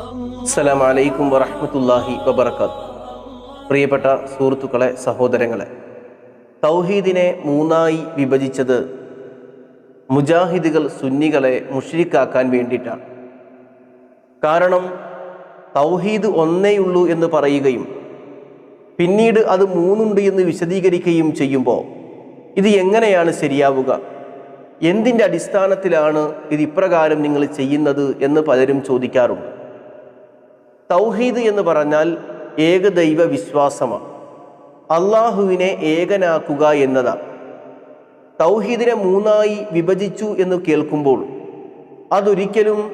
അസ്സലാമു അലൈക്കും വറഹ്മത്തുള്ളാഹി വബർക്കാത്ത് പ്രിയപ്പെട്ട സുഹൃത്തുക്കളെ സഹോദരങ്ങളെ തൗഹീദിനെ മൂന്നായി വിഭജിച്ചത് മുജാഹിദുകൾ സുന്നികളെ മുഷ്രിക്കാക്കാൻ വേണ്ടിയിട്ടാണ്. കാരണം തൗഹീദ് ഒന്നേയുള്ളൂ എന്ന് പറയുകയും പിന്നീട് അത് മൂന്നുണ്ട് എന്ന് വിശദീകരിക്കുകയും ചെയ്യുമ്പോൾ ഇത് എങ്ങനെയാണ് ശരിയാവുക? എന്തിന്റെ അടിസ്ഥാനത്തിലാണ് ഇത് ഇപ്രകാരം നിങ്ങൾ ചെയ്യുന്നത് എന്ന് പലരും ചോദിക്കാറുണ്ട്. തൗഹീദ് എന്ന് പറഞ്ഞാൽ ഏകദൈവ വിശ്വാസമാണ്. അള്ളാഹുവിനെ ഏകനാക്കുക എന്നതാണ്. തൗഹീദിനെ മൂന്നായി വിഭജിച്ചു എന്ന് കേൾക്കുമ്പോൾ അതൊരിക്കലും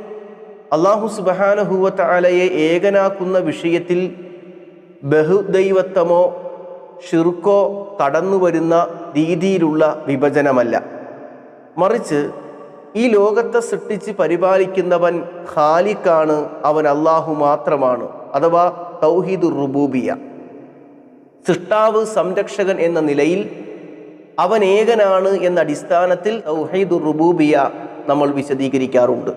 അള്ളാഹു സുബഹാനഹുവത്ത അലയെ ഏകനാക്കുന്ന വിഷയത്തിൽ ബഹുദൈവത്വമോ ഷിർക്കോ കടന്നു വരുന്ന രീതിയിലുള്ള വിഭജനമല്ല. മറിച്ച് ഈ ലോകത്തെ സൃഷ്ടിച്ച് പരിപാലിക്കുന്നവൻ ഖാലിക്കാണ് അവൻ അള്ളാഹു മാത്രമാണ്. അഥവാ തൗഹീദുർ റുബൂബിയ. സൃഷ്ടാവ് സംരക്ഷകൻ എന്ന നിലയിൽ അവൻ ഏകനാണ് എന്ന അടിസ്ഥാനത്തിൽ തൗഹീദുർ റുബൂബിയ നമ്മൾ വിശദീകരിക്കാറുണ്ട്.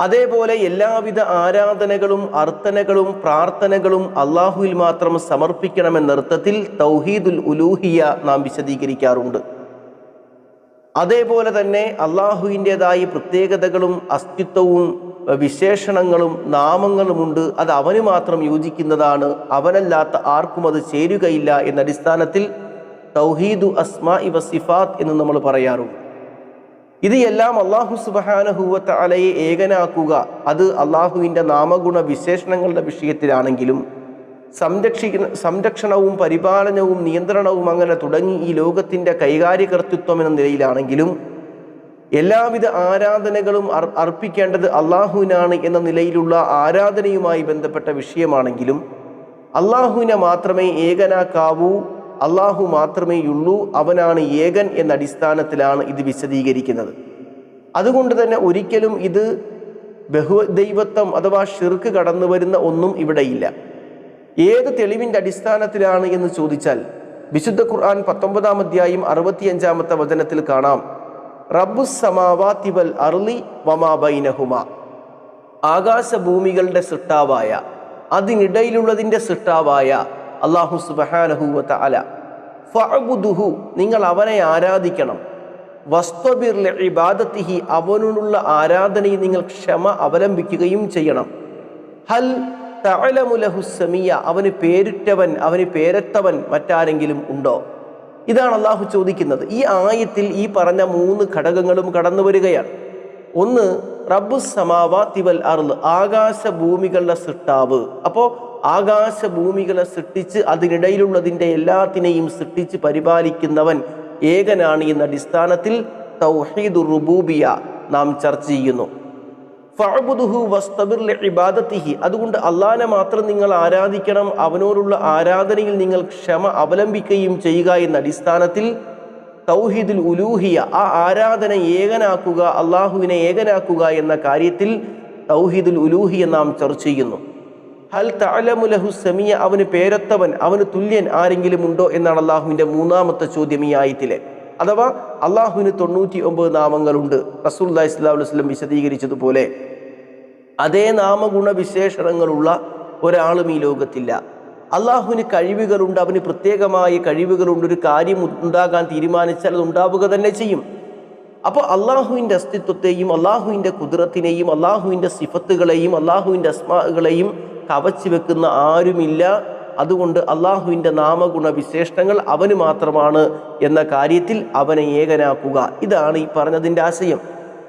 അതേപോലെ എല്ലാവിധ ആരാധനകളും അർത്ഥനകളും പ്രാർത്ഥനകളും അള്ളാഹുവിൽ മാത്രം സമർപ്പിക്കണമെന്നർത്ഥത്തിൽ തൗഹീദുൽ ഉലൂഹിയ നാം വിശദീകരിക്കാറുണ്ട്. അതേപോലെ തന്നെ അള്ളാഹുവിന്റെതായ പ്രത്യേകതകളും അസ്തിത്വവും വിശേഷണങ്ങളും നാമങ്ങളുമുണ്ട് അത് അവന് മാത്രം യോജിക്കുന്നതാണ്. അവനല്ലാത്ത ആർക്കും അത് ചേരുകയില്ല എന്ന അടിസ്ഥാനത്തിൽ തൗഹീദു അസ്മാ ഇവ സിഫാത്ത് എന്ന് നമ്മൾ പറയാറുണ്ട്. ഇത് എല്ലാം അള്ളാഹു സുബാനഹുവത്ത അലയെ ഏകനാക്കുക. അത് അള്ളാഹുവിന്റെ നാമഗുണ വിശേഷണങ്ങളുടെ വിഷയത്തിലാണെങ്കിലും സംരക്ഷിക്കുന്ന സംരക്ഷണവും പരിപാലനവും നിയന്ത്രണവും അങ്ങനെ തുടങ്ങി ഈ ലോകത്തിന്റെ കൈകാര്യകർത്തൃത്വം എന്ന നിലയിലാണെങ്കിലും എല്ലാവിധ ആരാധനകളും അർ അർപ്പിക്കേണ്ടത് അള്ളാഹുവിനാണ് എന്ന നിലയിലുള്ള ആരാധനയുമായി ബന്ധപ്പെട്ട വിഷയമാണെങ്കിലും അള്ളാഹുവിനെ മാത്രമേ ഏകനാക്കാവൂ അള്ളാഹു മാത്രമേയുള്ളൂ അവനാണ് ഏകൻ എന്ന അടിസ്ഥാനത്തിലാണ് ഇത് വിശദീകരിക്കുന്നത്. അതുകൊണ്ട് തന്നെ ഒരിക്കലും ഇത് ബഹുദൈവത്വം അഥവാ ഷിർക്ക് കടന്നു വരുന്ന ഒന്നും ഇവിടെയില്ല. ഏത് തെളിവിന്റെ അടിസ്ഥാനത്തിലാണ് എന്ന് ചോദിച്ചാൽ വിശുദ്ധ ഖുർആൻ പത്തൊമ്പതാം അധ്യായം അറുപത്തിയഞ്ചാമത്തെ വചനത്തിൽ കാണാം. റബ്ബു സമാവാത്തിവൽ അർലി വമാ ബൈനഹുമ. ആകാശഭൂമികളുടെ സൃഷ്ടാവായ അതിനിടയിലുള്ളതിന്റെ സൃഷ്ടാവായ അള്ളാഹു സുബഹാനഹുവത്ത അല നിങ്ങൾ അവനെ ആരാധിക്കണം. വസ്തുബിർ ഇബാദത്തിഹി അവനോടുള്ള ആരാധനയിൽ നിങ്ങൾ ക്ഷമ അവലംബിക്കുകയും ചെയ്യണം. ഹൽ തഅലമുലഹുസമിയ അവന് പേരുറ്റവൻ അവന് പേരത്തവൻ മറ്റാരെങ്കിലും ഉണ്ടോ? ഇതാണ് അള്ളാഹു ചോദിക്കുന്നത്. ഈ ആയത്തിൽ ഈ പറഞ്ഞ മൂന്ന് ഘടകങ്ങളും കടന്നു വരികയാണ്. ഒന്ന് റബ്ബു സമാവാത്തിവൽ അർൾ ആകാശഭൂമികളുടെ സൃഷ്ടാവ്. അപ്പോൾ ആകാശഭൂമികളെ സൃഷ്ടിച്ച് അതിനിടയിലുള്ളതിന്റെ എല്ലാത്തിനെയും സൃഷ്ടിച്ച് പരിപാലിക്കുന്നവൻ ഏകനാണ് എന്ന അടിസ്ഥാനത്തിൽ റുബൂബിയ നാം ചർച്ച ചെയ്യുന്നു. ഫഅബുദുഹു വസ്തബിർ ഇബാദത്തിഹി. അതുകൊണ്ട് അള്ളാനെ മാത്രം നിങ്ങൾ ആരാധിക്കണം അവനോടുള്ള ആരാധനയിൽ നിങ്ങൾ ക്ഷമ അവലംബിക്കുകയും ചെയ്യുക എന്ന അടിസ്ഥാനത്തിൽ തൗഹീദുൽ ഉലൂഹിയ ആ ആരാധന ഏകനാക്കുക അള്ളാഹുവിനെ ഏകനാക്കുക എന്ന കാര്യത്തിൽ തൗഹീദുൽ ഉലൂഹിയ നാം ചർച്ച ചെയ്യുന്നു. ഹൽ തഅലമുലഹു സമിയ അവന് പേരത്തവൻ അവന് തുല്യൻ ആരെങ്കിലും ഉണ്ടോ എന്നാണ് അള്ളാഹുവിന്റെ മൂന്നാമത്തെ ചോദ്യം ഈ ആയത്തിലെ. അഥവാ അള്ളാഹുവിന് തൊണ്ണൂറ്റി ഒമ്പത് നാമങ്ങളുണ്ട് റസൂല്ലാ ഇസ്ലാം വസ്ലം വിശദീകരിച്ചതുപോലെ അതേ നാമഗുണ വിശേഷണങ്ങളുള്ള ഒരാളും ഈ ലോകത്തില്ല. അള്ളാഹുവിന് കഴിവുകളുണ്ട് അവന് പ്രത്യേകമായ കഴിവുകളുണ്ട് ഒരു കാര്യം ഉണ്ടാകാൻ തീരുമാനിച്ചാൽ അത് ഉണ്ടാവുക തന്നെ ചെയ്യും. അപ്പോൾ അള്ളാഹുവിന്റെ അസ്തിത്വത്തെയും അള്ളാഹുവിന്റെ കുതിരത്തിനെയും അള്ളാഹുവിന്റെ സിഫത്തുകളെയും അള്ളാഹുവിന്റെ അസ്മാകളെയും കവച്ചു വെക്കുന്ന ആരുമില്ല അതുകൊണ്ട് അള്ളാഹുവിന്റെ നാമഗുണ വിശേഷണങ്ങൾ അവന് മാത്രമാണ് എന്ന കാര്യത്തിൽ അവനെ ഏകനാക്കുക. ഇതാണ് ഈ പറഞ്ഞതിന്റെ ആശയം.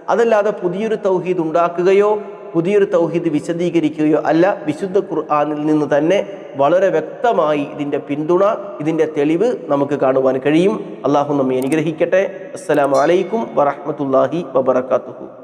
അതല്ലാതെ പുതിയൊരു തൗഹീദ് ഉണ്ടാക്കുകയോ പുതിയൊരു തൗഹീദ് വിശദീകരിക്കുകയോ അല്ല വിശുദ്ധ ഖുർആാനിൽ നിന്ന് തന്നെ വളരെ വ്യക്തമായി ഇതിന്റെ പിന്തുണ ഇതിന്റെ തെളിവ് നമുക്ക് കാണുവാൻ കഴിയും. അള്ളാഹു നമ്മെ അനുഗ്രഹിക്കട്ടെ. അസ്സലാമു അലൈക്കും വറഹ്മത്തുള്ളാഹി വബറകാതുഹു.